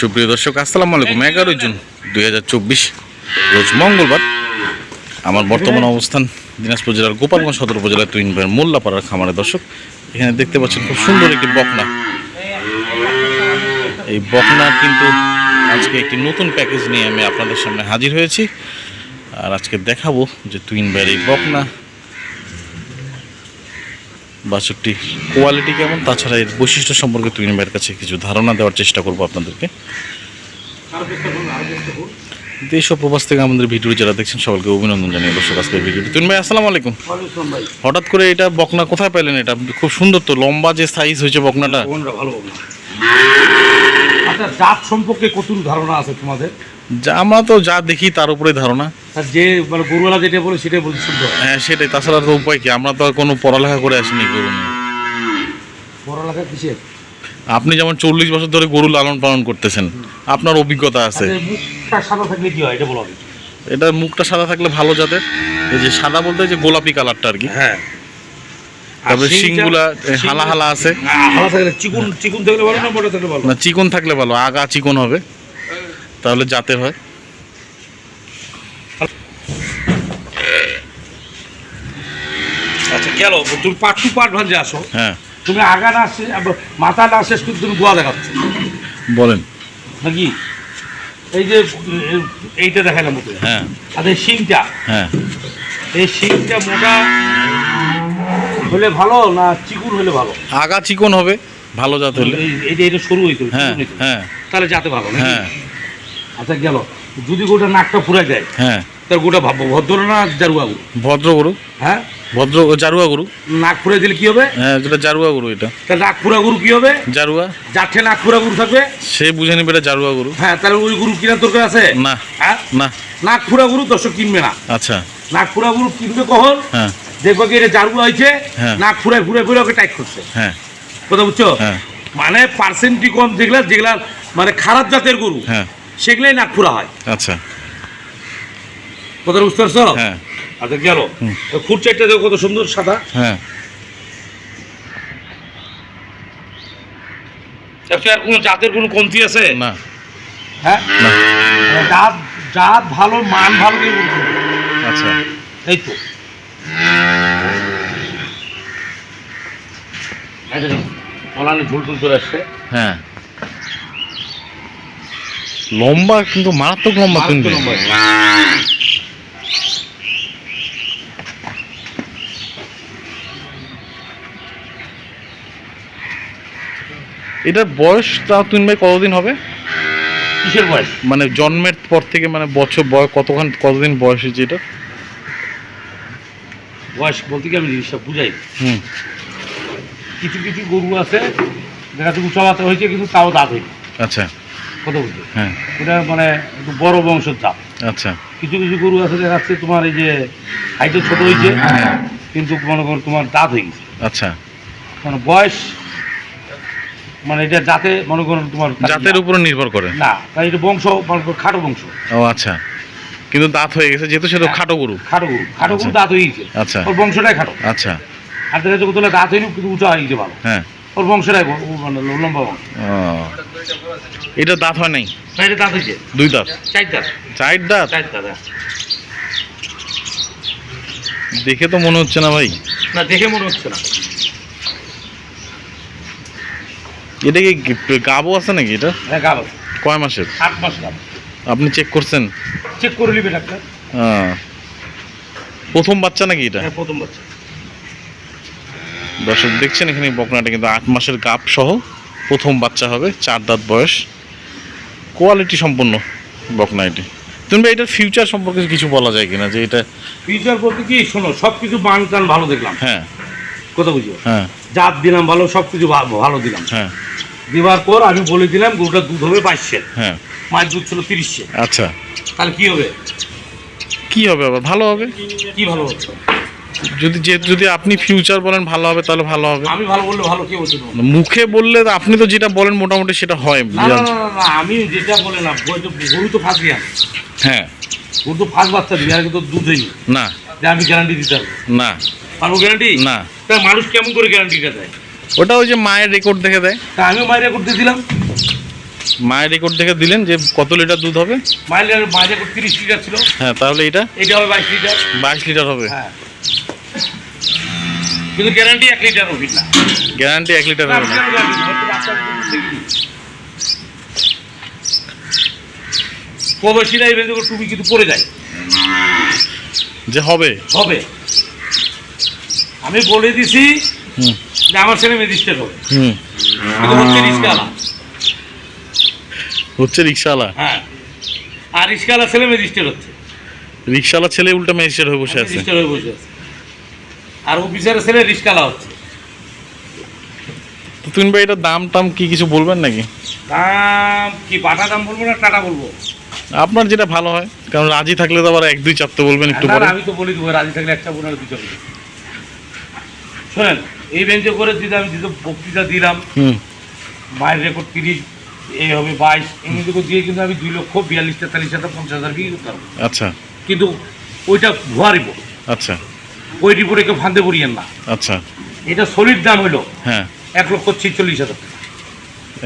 সুপ্রিয় দর্শক, আসসালামু আলাইকুম। এগারোই জুন দুই হাজার চব্বিশ, রোজ মঙ্গলবার। আমার বর্তমান অবস্থান দিনাজপুর জেলার গোপালগঞ্জ সদর উপজেলার তুইন ভাইয়ের মোল্লাপাড়ার খামারে। দর্শক, এখানে দেখতে পাচ্ছেন খুব সুন্দর একটি বকনা। এই বকনা কিন্তু আজকে একটি নতুন প্যাকেজ নিয়ে আমি আপনাদের সামনে হাজির হয়েছি। আর আজকে দেখাবো যে তুইন ভাইয়ের এই বকনা বাছুরটি কোয়ালিটি কেমন? তাছাড়া এর বৈশিষ্ট্য সম্পর্কে তুমি ভাইয়ের কাছে কিছু ধারণা দেওয়ার চেষ্টা করব আপনাদেরকে। দেশ ও প্রবাস থেকে আমাদের ভিডিও যারা দেখছেন সকলকে অভিনন্দন জানিয়ে দর্শক আজকের ভিডিওটি। তুমি ভাই আসসালামু আলাইকুম। হঠাৎ করে এটা বকনা কোথায় পেলেন? এটা খুব সুন্দর তো লম্বা যে সাইজ হয়েছে বকনাটা। ভালো আচ্ছা জাত সম্পর্কে কতটুকু ধারণা আছে তোমাদের? যা আমরা তো যা দেখি তার উপরে ধারণা। আর যে মানে গরুওয়ালা যেটা বলে সেটাই বলতে শুদ্ধ হ্যাঁ। সেটাই তাছাড়া তো উপায় কি? আমরা তো আর কোনো পড়ালেখা করে আসিনি গরু নিয়ে। পড়ালেখা কিসের? আপনি যেমন চল্লিশ বছর ধরে গরু লালন পালন করতেছেন আপনার অভিজ্ঞতা আছে। আচ্ছা, মুখটা সাদা থাকলে কি হয়? এটা বলো আগে। এটা মুখটা সাদা থাকলে ভালো জাতের। এই যে সাদা বলতে যে গোলাপি কালারটা আর কি। হ্যাঁ। তারপরে শিংগুলা হালা হালা আছে। হালা থাকলে চিকুন চিকুন থাকলে ভালো না মোটা থাকলে ভালো? না চিকন থাকলে ভালো আগা চিকন হবে। তাহলে জাতের হয়। আচ্ছা গেল তুমি পার্ট টু পার্ট ভাঞ্জে আসো। হ্যাঁ। তুমি আগা না আব- মাথা না শেষ কিন্তু তুমি গোয়া দেখাচ্ছ। বলেন। নাকি? এই যে এইটা দেখালাম হ্যাঁ। আর এই শিংটা? হ্যাঁ। এই শিংটা মোটা হলে ভালো না চিকুন হলে ভালো? আগা চিকন হবে ভালো জাত হলে। এই- এই এটা শুরু হইতো হ্যাঁ হ্যাঁ। তাহলে যাতে ভালো হ্যাঁ। আচ্ছা গেল। যদি গোটা নাকটা ফুরাই যায় হ্যাঁ। তার গোটা ভাববো ভদ্র না জারুয়া গরু? ভদ্র গরু। হ্যাঁ? ভদ্র জারুয়া গরু। নাক ফুরাই দিলে কি হবে? হ্যাঁ যেটা জারুয়া গরু এটা। নাক ফুরা গরু কি হবে? জারুয়া। নাক ফুরা গরু থাকবে? সে বুঝে নেবে এটা জারুয়া গরু। হ্যাঁ তাহলে ওই গরু কিনার দরকার আছে? না। হ্যাঁ? না। নাক ফুরা গরু দর্শক কিনবে না। আচ্ছা। নাক ফুরা গরু কিনবে কখন? হ্যাঁ। দেখব কি এটা জারুয়া হয়েছে? হ্যাঁ। নাক ফুরায় ফুরে ফুরে ওকে টাইট করছে। হ্যাঁ। কথা বুঝছ? হ্যাঁ। মানে পার্সেন্টি কম যেগুলা যেগুলা মানে খারাপ জাতের গরু হ্যাঁ। সেগুলাই নাক ফুরা হয়। আচ্ছা। কথা বুঝতে পারছ? হ্যাঁ। আচ্ছা গেল। ফুট চারটা দেখো কত সুন্দর সাদা। হ্যাঁ। আর কোনো জাতের কোনো কমতি আছে? না। হ্যাঁ? না। মানে জাত জাত ভালো মান ভালো। আচ্ছা। এই তো। এই ঝুল চলে আসছে। হ্যাঁ। লম্বা কিন্তু মারাত্মক লম্বা কিন্তু এটার বয়স তাও তুমি ভাই কতদিন হবে? কিসের বয়স? মানে জন্মের পর থেকে মানে বছর বয়স কতক্ষণ কতদিন বয়স হয়েছে এটা? বয়স বলতে কি আমি জিনিসটা বুঝাই? হুম। কিছু কিছু গরু আছে দেখা যাচ্ছে উঁচাবাতে হয়েছে কিন্তু তাও দাঁত হয়েছে আচ্ছা। কত বুঝতে হ্যাঁ। এটা মানে একটু বড় বংশের জাত। আচ্ছা। কিছু কিছু গরু আছে দেখা যাচ্ছে তোমার এই যে হাইটে ছোট হয়েছে কিন্তু মনে করো তোমার দাঁত হয়ে গেছে। আচ্ছা। মানে বয়স মানে এটা জাতে মনে করো তোমার জাতের উপরে নির্ভর করে। না তাই এটা বংশ মনে করো খাটো বংশ। ও আচ্ছা। কিন্তু দাঁত হয়ে গেছে যেহেতু সেটা খাটো গরু। খাটো গরু খাটো গরু আচ্ছা। দাঁত হয়ে গেছে। আচ্ছা। ওর বংশটাই খাটো। আচ্ছা। আর দেখা যাচ্ছে দাঁত হয়নি কিন্তু উঁচা হয়ে গেছে ভালো হ্যাঁ। ওর বংশটাই মানে লম্বা বংশ। এটা দাঁত হয় নাই? এটা দাঁত হয়েছে দুই দাঁত? চার দাঁত। চার দাঁত? চার দাঁত হ্যাঁ। দেখে তো মনে হচ্ছে না ভাই। না দেখে মনে হচ্ছে না। এটা কি গাবো আছে নাকি এটা? হ্যাঁ গাব কয় মাসের? আট মাস গাব। আপনি চেক করছেন? চেক করে নিবে ডাক্তার। আহ, প্রথম বাচ্চা নাকি এটা? হ্যাঁ প্রথম বাচ্চা। দর্শক দেখছেন এখানে বকনাটা কিন্তু আট মাসের গাপ সহ প্রথম বাচ্চা হবে চার দাঁত বয়স। কোয়ালিটি সম্পন্ন বকনা এটি। তুমি এটার ফিউচার সম্পর্কে কিছু বলা যায় কিনা যে এটা ফিউচার বলতে কি শোনো সব কিছু মান টান ভালো দেখলাম। হ্যাঁ। কথা বুঝো? হ্যাঁ। জাত দিলাম ভালো সব কিছু ভালো দিলাম। হ্যাঁ। দেওয়ার পর আমি বলে দিলাম গরুটা দুধ হবে বাইশশে হ্যাঁ। মায়ের দুধ ছিল তিরিশশে আচ্ছা। তাহলে কি হবে? কি হবে আবার? ভালো হবে? কি ভালো হচ্ছে যদি যে যদি আপনি ফিউচার বলেন ভালো হবে তাহলে ভালো হবে। আমি ভালো বললে ভালো কে বলছে তোমাকে? মুখে বললে আপনি তো যেটা বলেন মোটামুটি সেটা হয় না না না, না না আমি যেটা বলে না বই তো- গরু তো ফাঁস দিয়া হ্যাঁ। গরু তো ফাঁস বাচ্চা দিবি আর কিন্তু দুধ হয়নি। না। যে আমি গ্যারান্টি দিতে পারব না। পারব গ্যারান্টি না। তা মানুষ কেমন করে গ্যারান্টিটা দেয়? ওটা ওই যে মায়ের রেকর্ড দেখে দেয়। তা আমিও মায়ের করতে দিলাম। মায়ের রেকর্ড দেখে দিলেন যে কত লিটার দুধ হবে? মাইলের মাঝে তিরিশ লিটার ছিল। হ্যাঁ তাহলে এটা এটা হবে বাইশ লিটার। বাইশ লিটার হবে। হ্যাঁ। কিন্তু গ্যারান্টি এক লিটার না। গ্যারান্টি এক লিটার হবে না। প্রবাসীরা এই বেঁধে টুপি কিন্তু পরে যায়। যে হবে। হবে। আমি বলে দিছি যে আমার ছেলে ম্যাজিস্ট্রেট হবে। হচ্ছে রিস্কালা হচ্ছে রিক্সাওয়ালা? হ্যাঁ। আর রিস্কালা ছেলে ম্যাজিস্ট্রেট হচ্ছে। রিক্সাওয়ালা ছেলে উল্টা ম্যাজিস্ট্রেট হয়ে বসে আছে। ম্যাজিস্ট্রেট হয়ে বসে আছে। আর অফিসারের ছেলে রিস্কালা হচ্ছে। তো তুমি ভাই এটার দাম টাম কি কিছু বলবেন নাকি? দাম কি বাটা দাম বলব না টাটা বলব? আপনার যেটা ভালো হয় কারণ রাজি থাকলে তো আবার এক দুই চারতে বলবেন একটু পরে। আমি তো বলি দেবো রাজি থাকলে একটা বোনের দুটো বলি শোনেন এই বেঞ্চে করে যদি আমি যেহেতু বক্তৃতা দিলাম হুম। মায়ের রেকর্ড তিরিশ এই হবে বাইশ এমনি করে দিয়ে কিন্তু আমি দুই লক্ষ বিয়াল্লিশ তেতাল্লিশ হাজার পঞ্চাশ হাজার বিক্রি করতে পারব। আচ্ছা। কিন্তু ওইটা ভুয়া রিপোর্ট। আচ্ছা। ওই রিপোর্টে কেউ ফান্দে পড়িয়েন না। আচ্ছা। এটা সলিড দাম হলো হ্যাঁ। এক লক্ষ ছিচল্লিশ হাজার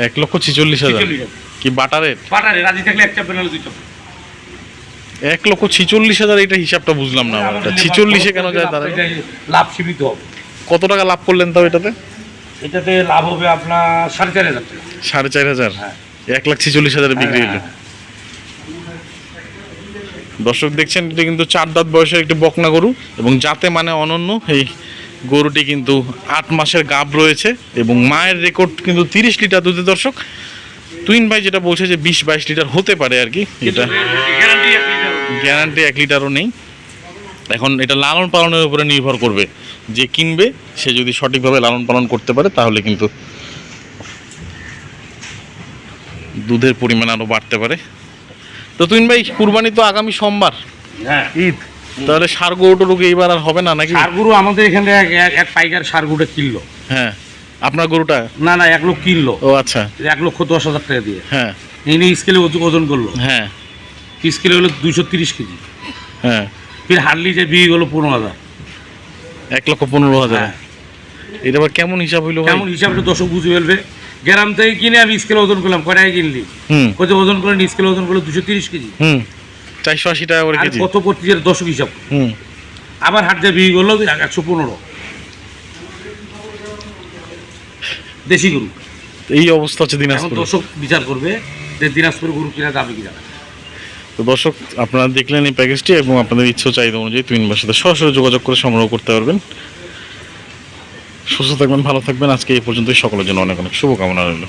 এক লক্ষ ছিচল্লিশ হাজার? কি বাটারের পাটারে রাজি থাকলে একটা পেনাল দুই চাপ এক লক্ষ ছিচল্লিশ হাজার এটা হিসাবটা বুঝলাম না আমার ছিচল্লিশে কেন যায় তারা লাভ সীমিত হবে। কত টাকা লাভ করলেন তাও এটাতে? এটাতে লাভ হবে আপনার সাড়ে চার হাজার সাড়ে চার হাজার? হ্যাঁ। এক লাখ ছিচল্লিশ হাজারে বিক্রি হলো হ্যাঁ, দর্শক দেখছেন এটি কিন্তু চার দাঁত বয়সের একটি বকনা গরু এবং যাতে মানে অনন্য। এই গরুটি কিন্তু আট মাসের গাব রয়েছে এবং মায়ের রেকর্ড কিন্তু তিরিশ লিটার দুধে দর্শক। তুইন ভাই যেটা বলছে যে বিশ বাইশ লিটার হতে পারে আর কি এটা। গ্যারান্টি এক লিটারও নেই। এখন এটা লালন পালনের উপরে নির্ভর করবে যে কিনবে সে যদি সঠিকভাবে লালন পালন করতে পারে তাহলে কিন্তু দুধের পরিমাণ আরও বাড়তে পারে। তো ভাই কুরবানি তো আগামী সোমবার। হ্যাঁ। ঈদ। তাহলে সার গরুটরুকে এইবার আর হবে না নাকি? সারগুরু আমাদের এখানে এক এক- এক পাইকার সারগুটা কিনলো। হ্যাঁ। আপনার গরুটা? না না এক লোক কিনলো। ও আচ্ছা। এক লক্ষ দশ হাজার টাকা দিয়ে। হ্যাঁ। এনে স্কেলে ওজ- ওজন করল। হ্যাঁ। স্কেলে হলো দুশো তিরিশ কেজি। হ্যাঁ। ফির হারলি যে বিয়ে গেলো পনেরো হাজার। এক লক্ষ পনেরো হাজার। হ্যাঁ। এটা আবার কেমন হিসাব হইল ভাই? কেমন হিসাবটা দর্শক বুঝে ফেলবে। গ্রাম থেকে কিনে আমি স্কেলে ওজন করলাম কটায় কিনলি? কত ওজন করলেন স্কেলে ওজন করল দুশো তিরিশ কেজি। চারশো আশি টাকা করে কেজি। কত পড়ছে যে দর্শক হিসাব? আবার হাট দিয়ে বিয়ে করল একশো পনেরো। দেশি গরু। এই অবস্থা হচ্ছে দিনাজপুর। দর্শক বিচার করবে যে দিনাজপুর গরু কিনা যাবে কিনা। তো দর্শক আপনারা দেখলেন এই প্যাকেজটি এবং আপনাদের ইচ্ছা চাহিদা অনুযায়ী তুইনবার সাথে সরাসরি যোগাযোগ করে সংগ্রহ করতে পারবেন। সুস্থ থাকবেন ভালো থাকবেন। আজকে এই পর্যন্তই। সকলের জন্য অনেক অনেক শুভকামনা রইল।